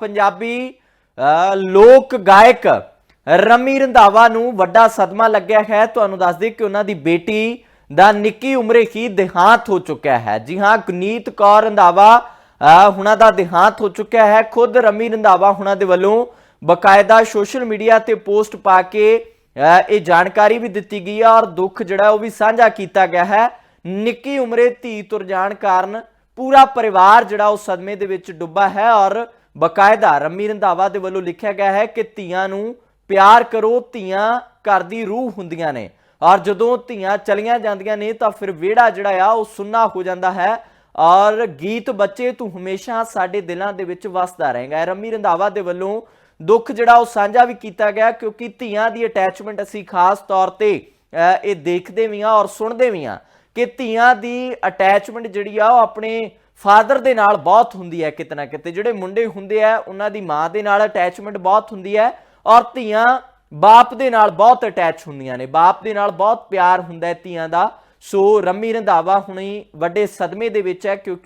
ਪੰਜਾਬੀ ਅ, ਲੋਕ ਗਾਇਕ ਰਮੀ ਰੰਧਾਵਾ ਨੂੰ ਵੱਡਾ ਸਦਮਾ ਲੱਗਿਆ ਹੈ। ਤੁਹਾਨੂੰ ਦੱਸ ਦਈਏ ਕਿ ਉਹਨਾਂ ਦੀ ਬੇਟੀ ਦਾ ਨਿੱਕੀ ਉਮਰੇ ਹੀ ਦੇਹਾਂਤ ਹੋ ਚੁੱਕਿਆ ਹੈ। ਜੀ ਹਾਂ ਗੁਨੀਤ ਕੌਰ ਰੰਧਾਵਾ ਹੁਣਾਂ ਦਾ ਦੇਹਾਂਤ ਹੋ ਚੁੱਕਿਆ ਹੈ। ਖੁਦ ਰਮੀ ਰੰਧਾਵਾ ਹੁਣਾਂ ਦੇ ਵੱਲੋਂ ਬਕਾਇਦਾ ਸੋਸ਼ਲ ਮੀਡੀਆ ਤੇ ਪੋਸਟ ਪਾ ਕੇ ਅ, ਇਹ ਜਾਣਕਾਰੀ ਵੀ ਦਿੱਤੀ ਗਈ ਹੈ ਔਰ ਦੁੱਖ ਜਿਹੜਾ ਉਹ ਵੀ ਸਾਂਝਾ ਕੀਤਾ ਗਿਆ ਹੈ। ਨਿੱਕੀ ਉਮਰੇ ਧੀ ਤੁਰ ਜਾਣ ਕਾਰਨ ਪੂਰਾ ਪਰਿਵਾਰ ਜਿਹੜਾ ਉਹ ਸਦਮੇ ਦੇ ਵਿੱਚ ਡੁੱਬਾ ਹੈ ਔਰ ਬਕਾਇਦਾ ਰੰਮੀ ਰੰਧਾਵਾ ਦੇ ਵੱਲੋਂ ਲਿਖਿਆ ਗਿਆ ਹੈ ਕਿ ਧੀਆਂ ਨੂੰ ਪਿਆਰ ਕਰੋ, ਧੀਆਂ ਘਰ ਦੀ ਰੂਹ ਹੁੰਦੀਆਂ ਨੇ। ਔਰ ਜਦੋਂ ਧੀਆਂ ਚਲੀਆਂ ਜਾਂਦੀਆਂ ਨੇ ਤਾਂ ਫਿਰ ਵਿਹੜਾ ਜਿਹੜਾ ਆ, ਉਹ ਸੁੰਨਾ ਹੋ ਜਾਂਦਾ ਹੈ। ਔਰ ਗੀਤ ਬੱਚੇ, ਤੂੰ ਹਮੇਸ਼ਾ ਸਾਡੇ ਦਿਲਾਂ ਦੇ ਵਿੱਚ ਵਸਦਾ ਰਹੇਗਾ। ਇਹ ਰੰਮੀ ਰੰਧਾਵਾ ਦੇ ਵੱਲੋਂ ਦੁੱਖ ਜਿਹੜਾ ਉਹ ਸਾਂਝਾ ਵੀ ਕੀਤਾ ਗਿਆ, ਕਿਉਂਕਿ ਧੀਆਂ ਦੀ ਅਟੈਚਮੈਂਟ ਅਸੀਂ ਖਾਸ ਤੌਰ ਤੇ ਇਹ ਦੇਖਦੇ ਵੀ ਆ ਔਰ ਸੁਣਦੇ ਵੀ ਆ ਕਿ ਧੀਆਂ ਦੀ ਅਟੈਚਮੈਂਟ ਜਿਹੜੀ ਆ, ਉਹ ਆਪਣੇ ਫਾਦਰ ਦੇ ਨਾਲ ਬਹੁਤ ਹੁੰਦੀ ਹੈ ਕਿਤੇ ਨਾ ਕਿਤੇ। ਜਿਹੜੇ ਮੁੰਡੇ ਹੁੰਦੇ ਆ, ਉਹਨਾਂ ਦੀ ਮਾਂ ਦੇ ਨਾਲ ਅਟੈਚਮੈਂਟ ਬਹੁਤ ਹੁੰਦੀ ਹੈ ਔਰ ਧੀਆਂ ਬਾਪ ਦੇ ਨਾਲ ਬਹੁਤ ਅਟੈਚ ਹੁੰਦੀਆਂ ਨੇ। ਬਾਪ ਦੇ ਨਾਲ ਬਹੁਤ ਪਿਆਰ ਹੁੰਦਾ ਹੈ ਧੀਆਂ ਦਾ। ਸੋ ਰੰਮੀ ਰੰਧਾਵਾ ਹੁਣੀ ਵੱਡੇ ਸਦਮੇ ਦੇ ਵਿੱਚ ਹੈ ਕਿਉਂਕਿ